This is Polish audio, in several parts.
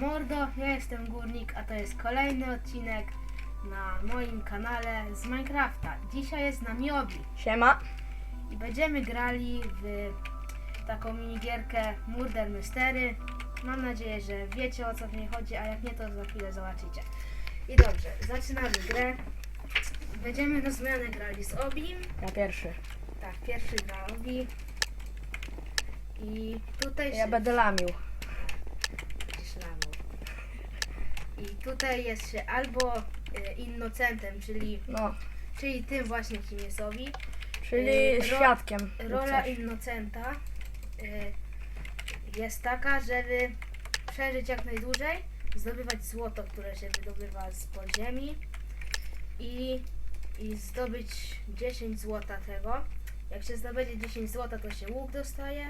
mordo, ja jestem Górnik, a to jest kolejny odcinek na moim kanale z Minecrafta. Dzisiaj jest z nami Obi Siema. i będziemy grali w taką minigierkę Murder Mystery. Mam nadzieję, że wiecie o co w niej chodzi, a jak nie to za chwilę zobaczycie. I dobrze, zaczynamy grę. Będziemy na zmianę grali z Obim. Ja pierwszy. Tak, pierwszy gra Obi. I tutaj Ja się- będę lamił. I tutaj jest się albo y, innocentem, czyli, No, czyli tym właśnie kim jest Obi. czyli Yy, ro- świadkiem. lub Rola coś. innocenta y, jest taka, żeby przeżyć jak najdłużej, zdobywać złoto, które się wydobywa z podziemi i, i zdobyć 10 złota tego. Jak się zdobędzie 10 złota, to się łuk dostaje.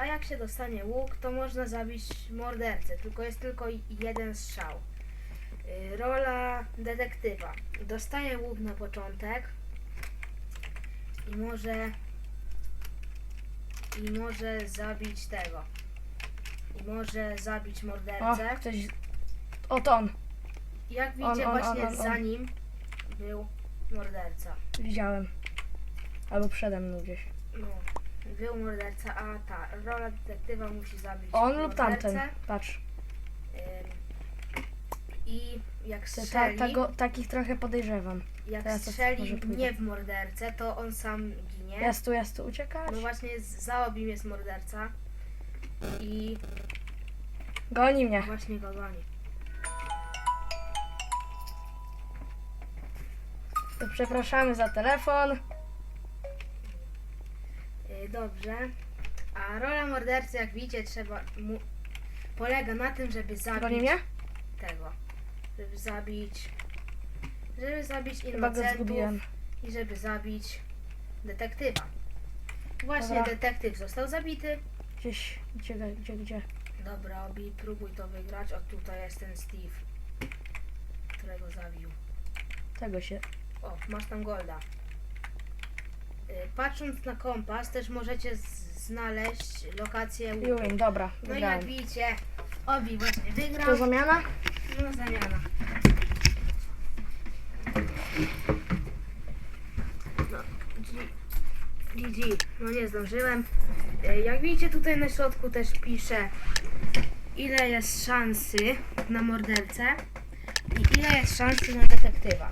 A jak się dostanie łuk, to można zabić mordercę, tylko jest tylko jeden strzał. Y, Rola detektywa. Dostaje łuk na początek i może i może zabić tego. I może zabić O, mordercę. ktoś... O, to on. Jak widzicie, on, on, właśnie on, on. za nim był morderca. Widziałem. Albo przede mną gdzieś. No, był morderca, a ta rola detektywa musi zabić On lub mordercę. tamten. Patrz. Ym, I jak Ta, strzeli, ta, go, takich trochę podejrzewam. jak teraz to może strzeli pójdę. nie w mordercę, to on sam ginie. Jest tu, jest tu, uciekać. No właśnie jest, za obim jest morderca i Goni mnie. właśnie go goni. To przepraszamy za telefon. Dobrze. A rola mordercy, jak widzicie, trzeba mu, polega na tym, żeby zabić Goni mnie? tego. Żeby zabić żeby zabić Chyba go innocentów zgubiłem. i żeby zabić detektywa. Właśnie Dobra. detektyw został zabity. Gdzieś, gdzie, gdzie, gdzie? Dobra, Obi, próbuj to wygrać. O, tutaj jest ten Steve, którego zabił. Tego się... O, masz tam golda. Y, Patrząc na kompas, też możecie z- znaleźć lokację łuku. Juwin, dobra, No i jak wygrałem. widzicie, Obi właśnie wygrał. To zamiana? No zamiana. No, G- GG. No nie zdążyłem. E, Jak widzicie tutaj na środku też pisze ile jest szansy na mordercę i ile jest szansy na detektywa.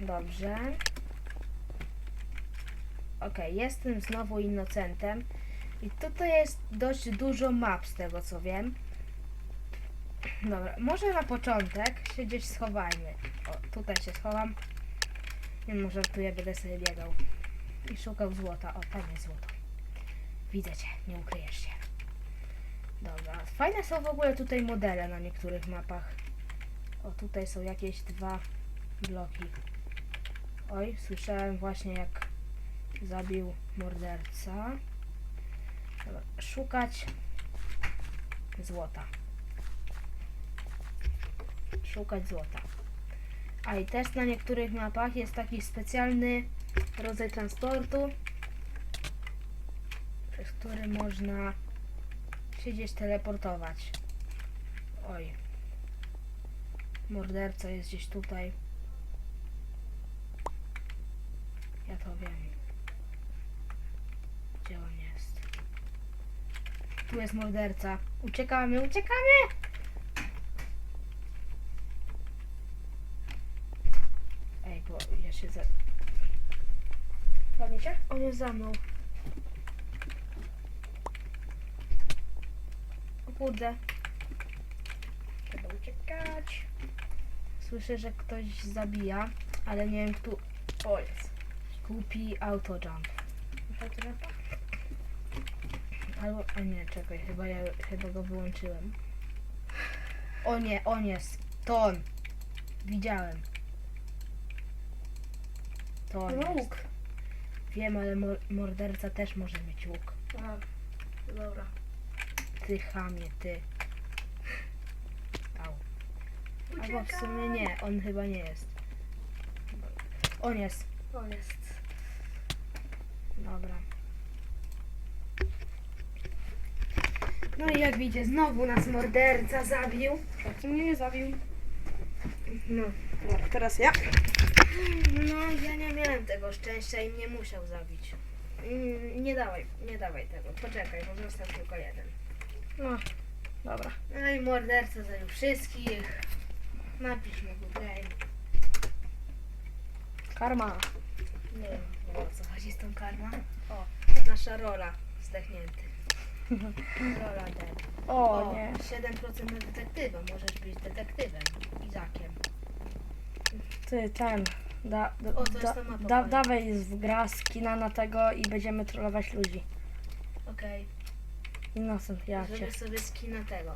Dobrze. Ok, jestem znowu innocentem. I tutaj jest dość dużo map z tego co wiem. Dobra, może na początek się gdzieś schowajmy. O, tutaj się schowam. Nie no, żartuję, będę sobie biegał. I szukał złota. O, tam jest złoto. Widzę cię, nie ukryjesz się. Dobra, fajne są w ogóle tutaj modele na niektórych mapach. O, tutaj są jakieś dwa bloki. Oj, słyszałem właśnie jak zabił morderca. Dobra, szukać złota. Szukać złota. A i też na niektórych mapach jest taki specjalny rodzaj transportu, przez który można się gdzieś teleportować. Oj. Morderca jest gdzieś tutaj. Ja to wiem. Gdzie on jest? Tu jest morderca. Uciekamy, uciekamy! Ej, bo ja się za... Robicie? On jest za mną. O kurde. Trzeba uciekać. Słyszę, że ktoś zabija, ale nie wiem kto. O, jest. Kupi autojump. Albo, a nie, czekaj, chyba ja chyba go wyłączyłem. O nie, on jest. To on. Widziałem. To on jest. Łuk. Wiem, ale mor- morderca też może mieć łuk. A, dobra. Ty chamie, ty. Au. Albo w sumie nie, on chyba nie jest. On jest. On jest. Dobra. No i jak widzicie, znowu nas morderca zabił. Przecież mnie nie zabił. No, Dobra, teraz ja. no ja nie miałem tego szczęścia i mnie musiał zabić. Mm, Nie dawaj, nie dawaj tego. Poczekaj, bo został tylko jeden. No, dobra. No i morderca zabił wszystkich. Napisz mu tutaj. Karma. Nie wiem, nie wiem o co chodzi z tą karmą. O, nasza rola zdechnięty. Dead. O, nie. 7% na detektywa. Możesz być detektywem. Izakiem. Ty, ten. Da, da, O, to jest da, ta mapa, da, fajna. dawaj w gra skina na tego i będziemy trollować ludzi. Okej. Innocent, ja cię. Sobie skina tego.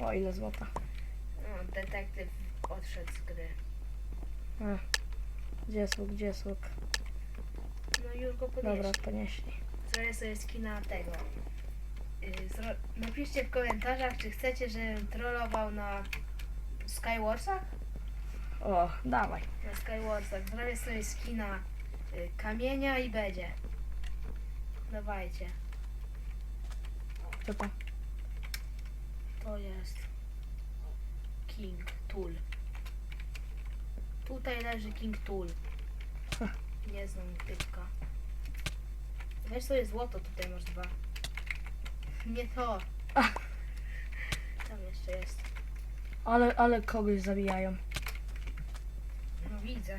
O, ile złota. No, detektyw odszedł z gry. Gdzie jest łuk, gdzie jest łuk? No już go Dobra, podnieśli. ponieśli. Zrobię sobie skina tego. Zro... Napiszcie w komentarzach, czy chcecie, żebym trollował na Skywarsach? O, dawaj. Na Skywarsach. Zrobię sobie skina y, kamienia i będzie. Dawajcie. Co to? To jest King Tool. Tutaj leży King Tool. Nie znam typka. Weź sobie złoto, tutaj masz dwa. Nie to. Ach. Tam jeszcze jest. Ale, ale kogoś zabijają. No widzę.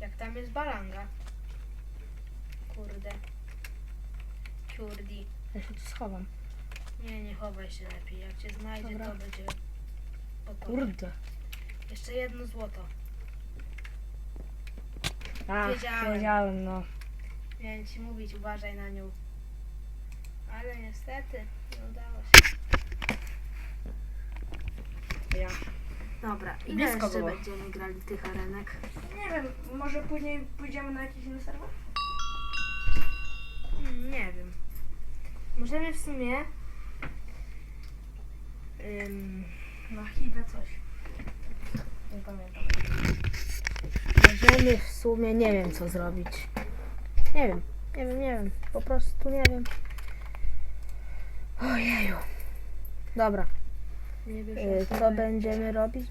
Jak tam jest balanga. Kurde. Kurdi. Ja się tu schowam. Nie, nie chowaj się lepiej. Jak cię znajdzie, Dobra. to będzie po tobie. Kurde. Jeszcze jedno złoto. A, Wiedziałem. wiedziałem, no. Miałem ci mówić, uważaj na nią. Ale niestety nie udało się. Ja. Dobra, ile Blisko jeszcze było. będziemy grali tych arenek? Nie wiem, może później pójdziemy na jakiś inny serwer? Hmm, nie wiem. Możemy w sumie... Ym, Na chwilę coś. Nie pamiętam. możemy w sumie nie wiem co zrobić. Nie wiem, nie wiem, nie wiem. Po prostu nie wiem. Ojeju. Dobra. Nie wiesz, Y, co będziemy robić?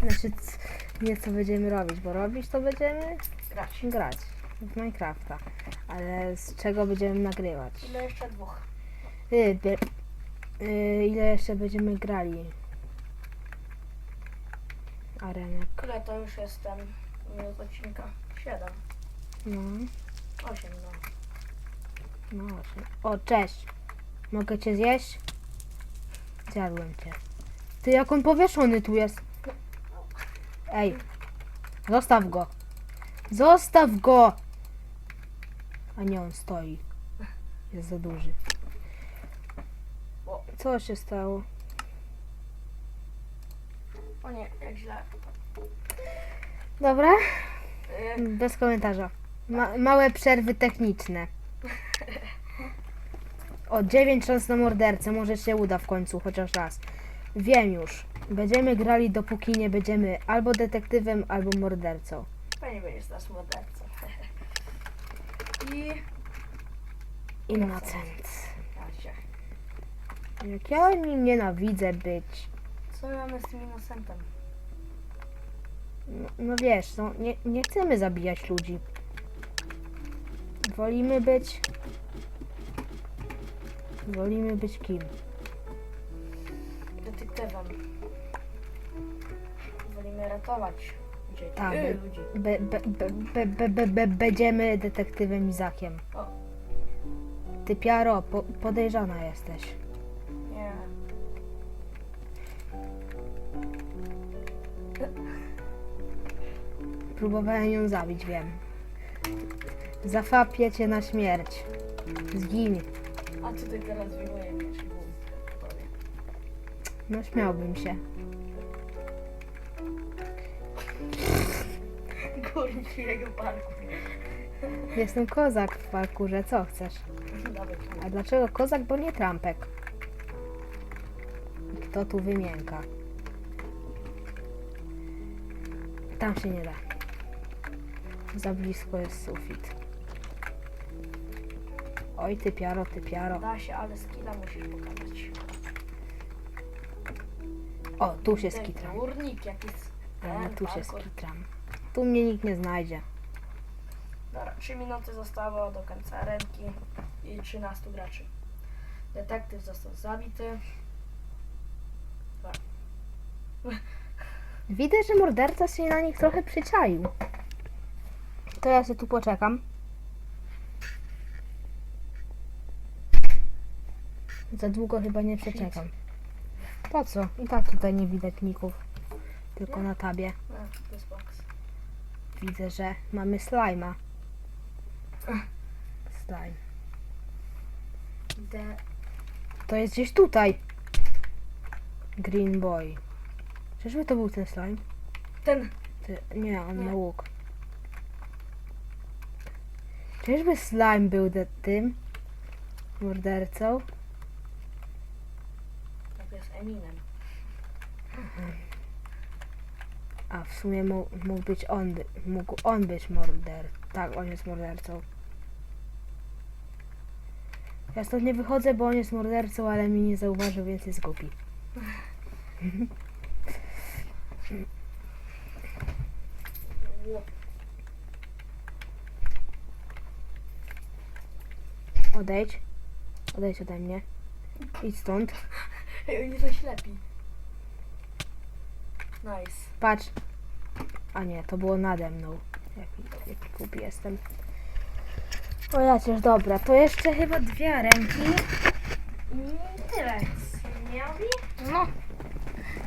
Znaczy, c- nie co będziemy robić, bo robić to będziemy grać. grać w Minecrafta. Ale z czego będziemy nagrywać? Ile jeszcze dwóch? Y, bie- y, ile jeszcze będziemy grali? Arenek. Ile to już jest ten minut odcinka? Siedem. No, Osiem, no. no osiem. O, cześć. Mogę cię zjeść? Zjadłem cię. Ty, jak on powieszony tu jest. Ej, zostaw go. Zostaw go! A nie, on stoi. Jest za duży. O. Co się stało? O nie, jak źle. Dobra, Y, bez komentarza. Ma małe przerwy techniczne. O, 9 szans na mordercę. Może się uda w końcu, chociaż raz. Wiem już. Będziemy grali dopóki nie będziemy albo detektywem, albo mordercą. Pewnie będziesz nas mordercą. I... Innocent. Jak ja nim nienawidzę być. Co mamy z tym innocentem? No, no wiesz, no, nie, nie chcemy zabijać ludzi. Wolimy być... Wolimy być kim? Detektywem. Wolimy ratować dzieci. Tak, Y, ludzi. Be, be, be, be, be, be, be, będziemy detektywem Izakiem. O. Ty Piaro, po, podejrzana jesteś. Nie. Próbowałem ją zabić, wiem. Zafapię cię na śmierć. Zgiń. A tutaj teraz wyjmuję miecz i. No śmiałbym się. Górnik jego parku. Jestem kozak w parkurze, co chcesz? A dlaczego kozak, bo nie trampek? Kto tu wymienka? Tam się nie da. Za blisko jest sufit. Oj, ty piaro, ty piaro. Da się, ale skilla musisz pokazać. O, tu się Ten skitram. Górnik jakiś. Ale ten tu się parkour. skitram. Tu mnie nikt nie znajdzie. Dobra, 3 minuty zostało do końca arenki i 13 graczy. Detektyw został zabity. Widzę, że morderca się na nich trochę przyczaił. To ja sobie tu poczekam. Za długo chyba nie przeczekam. Po co? I tak tutaj nie widać ników. Tylko na tabie. Widzę, że mamy slajma. Slime. To jest gdzieś tutaj. Green Boy. Czyżby to był ten slime? Ten. Ty, nie, on Nie. ma łuk. Czyżby slime był de, tym mordercą? Jest Eminem. A w sumie mógł, mógł być on, mógł on być morder. Tak, on jest mordercą. Ja stąd nie wychodzę, bo on jest mordercą, ale mnie nie zauważył, więc jest głupi. Odejdź. Odejdź ode mnie. Idź stąd. Ej, oni są ślepi. Nice. Patrz. A nie, to było nade mną. Jaki, jaki głupi jestem. O ja cię, dobra, to jeszcze chyba dwie ręki. I tyle. No.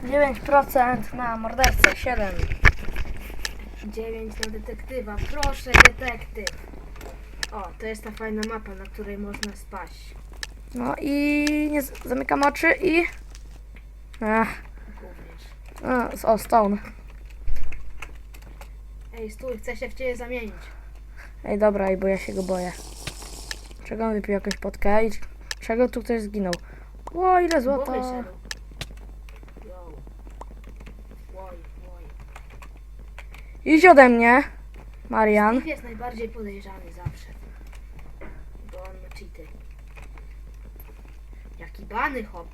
9% na mordercę, 7. 9 na detektywa. Proszę, detektyw. O, to jest ta fajna mapa, na której można spaść. No i nie zamykam oczy i. Ach, a, o, stone. Ej, stój, chcę się w ciebie zamienić. Ej, dobra, i bo ja się go boję. Czego on wypił jakąś potkę i czego tu ktoś zginął? O, ile złota. Yo. Oj, oj. Idź ode mnie, Marian. Steve jest najbardziej podejrzany zawsze. Bo on ma cheaty. Jaki bany hop.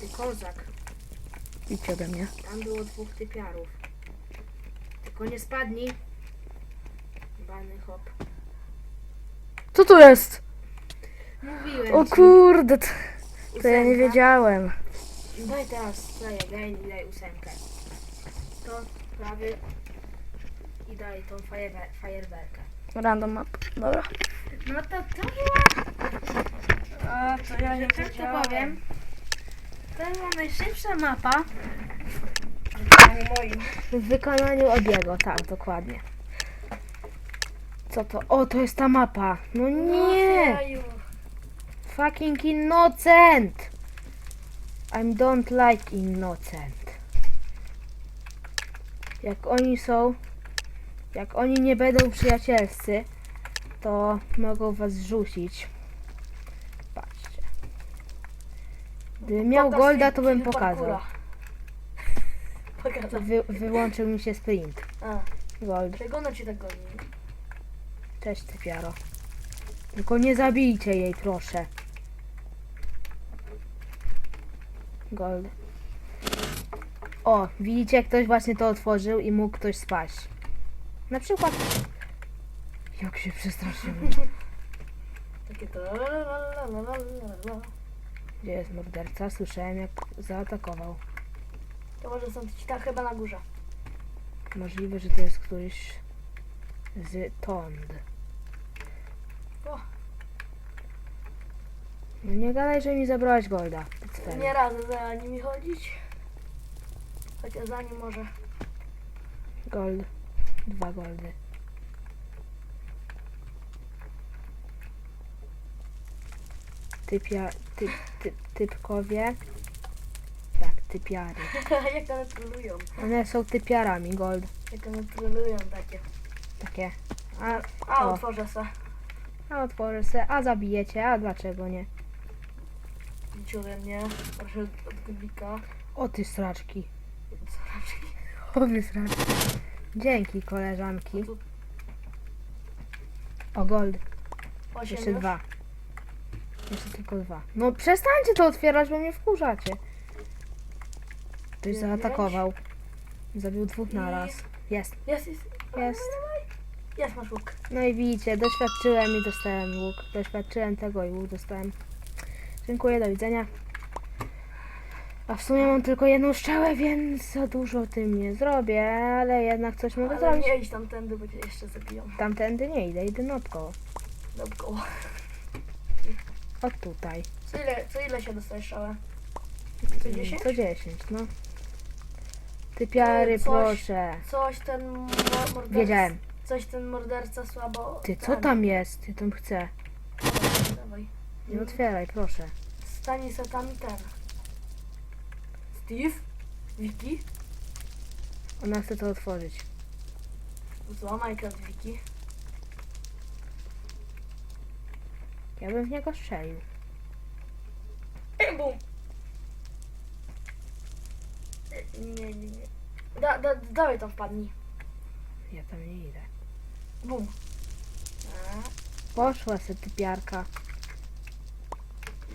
Ty kozak. Idź ode mnie. Tam było dwóch typiarów. Tylko nie spadnij. Bany hop. Co tu jest? Mówiłem O ci. kurde, to, to ja nie Ósemka. wiedziałem. Daj teraz play again i daj ósemkę. To prawy. I daj tą fajerwe- fajerwerkę. Random map. Dobra. No to to była A, to ja że tak to powiem. To była najszybsza mapa w wykonaniu obiegu, tak, dokładnie. Co to? O, to jest ta mapa. No nie! Fucking innocent! I don't like innocent. Jak oni są, jak oni nie będą przyjacielscy, to mogą was zrzucić. Gdybym miał golda, to bym pokazał. Pokazał. Wy, wyłączył mi się sprint. A, Gold. czego ona ci tak goni? Cześć, Cypiaro. Tylko nie zabijcie jej, proszę. Gold. O, widzicie, ktoś właśnie to otworzył i mógł ktoś spaść. Na przykład... Jak się przestraszyłem. Takie to. la, la, la, la, la, la, la. Gdzie jest morderca? Słyszałem, jak zaatakował. To może są ci tam chyba na górze. Możliwe, że to jest któryś z Tond. O. No nie gadaj, że mi zabrałeś Golda. Nie radzę za nimi chodzić. Chociaż za nim może. Gold. Dwa goldy. Typia, typ, typ, typkowie. Tak, typiary. Jak one trolują. One są typiarami, gold. Jak one trolują takie. Takie. A, A, O. otworzę se. a otworzę se, a zabijecie, a dlaczego nie? Idź ode mnie. Proszę od gubika. O ty straczki. O wy straczki. Dzięki koleżanki. O gold. Osiem Jeszcze już. dwa. Jeszcze tylko dwa. No przestańcie to otwierać, bo mnie wkurzacie. Ktoś Dziewięć. zaatakował. Zabił dwóch I- naraz. Jest. Jest, jest. Jest. Jest, masz łuk. No i widzicie, doświadczyłem i dostałem łuk. Doświadczyłem tego i łuk dostałem. Dziękuję, do widzenia. A w sumie mam tylko jedną strzałę, więc za dużo tym nie zrobię, ale jednak coś mogę Ale zrobić. nie idź tamtędy, bo cię jeszcze zabiją. Tamtędy nie idę, idę naokoło. Dookoła. O tutaj. Co ile, co ile się dostajesz szałę? Co 10? Co 10, no. Ty piary, Coś- proszę. Coś ten mo- morderca... Wiedziałem. Coś ten morderca słabo... Ty, co ten- tam jest? Ja tam chcę. Dawaj. Nie otwieraj, proszę. Stanie se tam i ten. Steve? Wiki? Ona chce to otworzyć. Zła Minecraft Wiki. Ja bym w niego strzelił. Bum! Nie, nie, nie. Da, da, dawaj tam wpadnij. Ja tam nie idę. Bum. A, Poszła se ty piarka.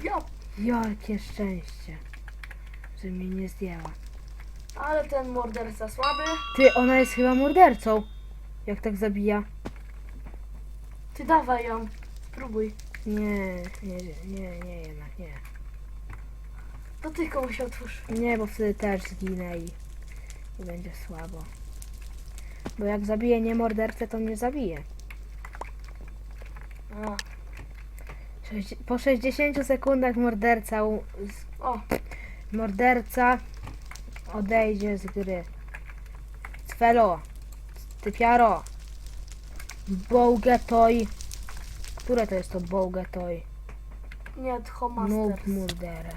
Ja, Jakie szczęście, że mnie nie zdjęła. ale ten morderca słaby. Ty, ona jest chyba mordercą. Jak tak zabija? Ty dawaj ją. Spróbuj. Nie, nie, nie, nie, jednak nie. To ty komuś otwórz. Nie, bo wtedy też zginę i, i będzie słabo. Bo jak zabiję nie mordercę, to mnie zabije. A. Sześćdzie- Po 60 sekundach morderca, u- z, O, morderca odejdzie z gry. Cwelo, typiaro, Bołgetoj. Które to jest to Bołgetoj? nie, Tcho Noob Masters. Murdere.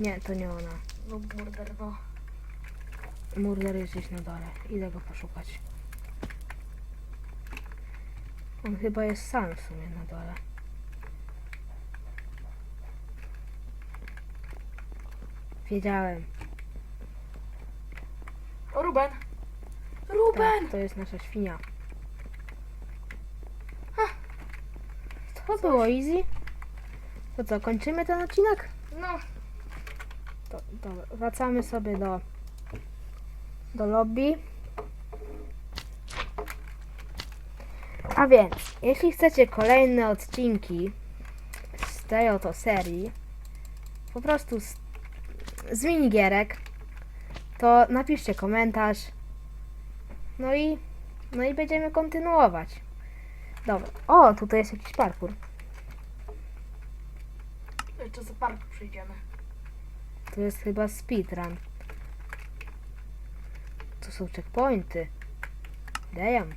Nie, to nie ona. Noob Murder, no. Murder jest gdzieś na dole. Idę go poszukać. On chyba jest sam w sumie na dole. Wiedziałem. O, Ruben! Ruben! Tak, to jest nasza świnia. To było easy. To co, kończymy ten odcinek? No, To, dobra, wracamy sobie do, do lobby. A więc, jeśli chcecie kolejne odcinki z tej oto serii, po prostu z, z minigierek, to napiszcie komentarz. No i, no i będziemy kontynuować. Dobra. O, tutaj jest jakiś parkour. jeszcze za parku przyjdziemy. To jest chyba speedrun. To są checkpointy. Damn.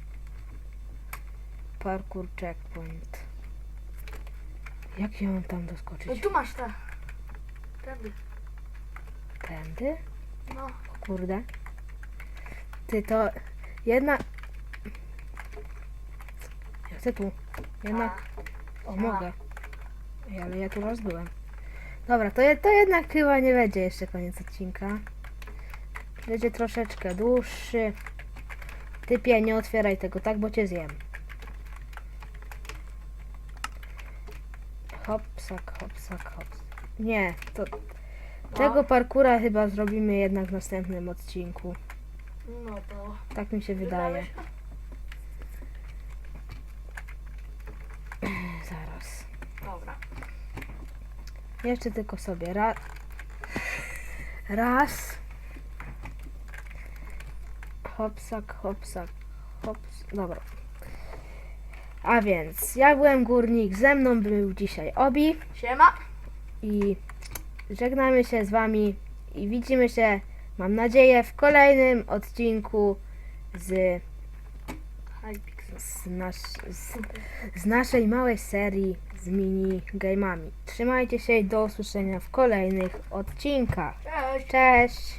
Parkour checkpoint. Jak ja mam tam No doskoczyć? tu masz te. Tędy. Tędy? No. O kurde. Ty to jedna... Chcę tu. Jednak... O, mogę. Ej, ale ja tu raz byłem. Dobra, to, je- to jednak chyba nie będzie jeszcze koniec odcinka. Będzie troszeczkę dłuższy. Typie, nie otwieraj tego, tak, bo cię zjem. Hopsak, hopsak, hops. Nie, to tego parkura chyba zrobimy jednak w następnym odcinku. No to. Tak mi się wydaje. Jeszcze tylko sobie raz. Raz. Hopsak, hopsak, hops. Dobra. A więc, ja byłem górnik, ze mną był dzisiaj Obi Siema. i żegnamy się z wami i widzimy się, mam nadzieję, w kolejnym odcinku z, z, nasz, z, z naszej małej serii z mini game'ami. Trzymajcie się i do usłyszenia w kolejnych odcinkach. Cześć. Cześć!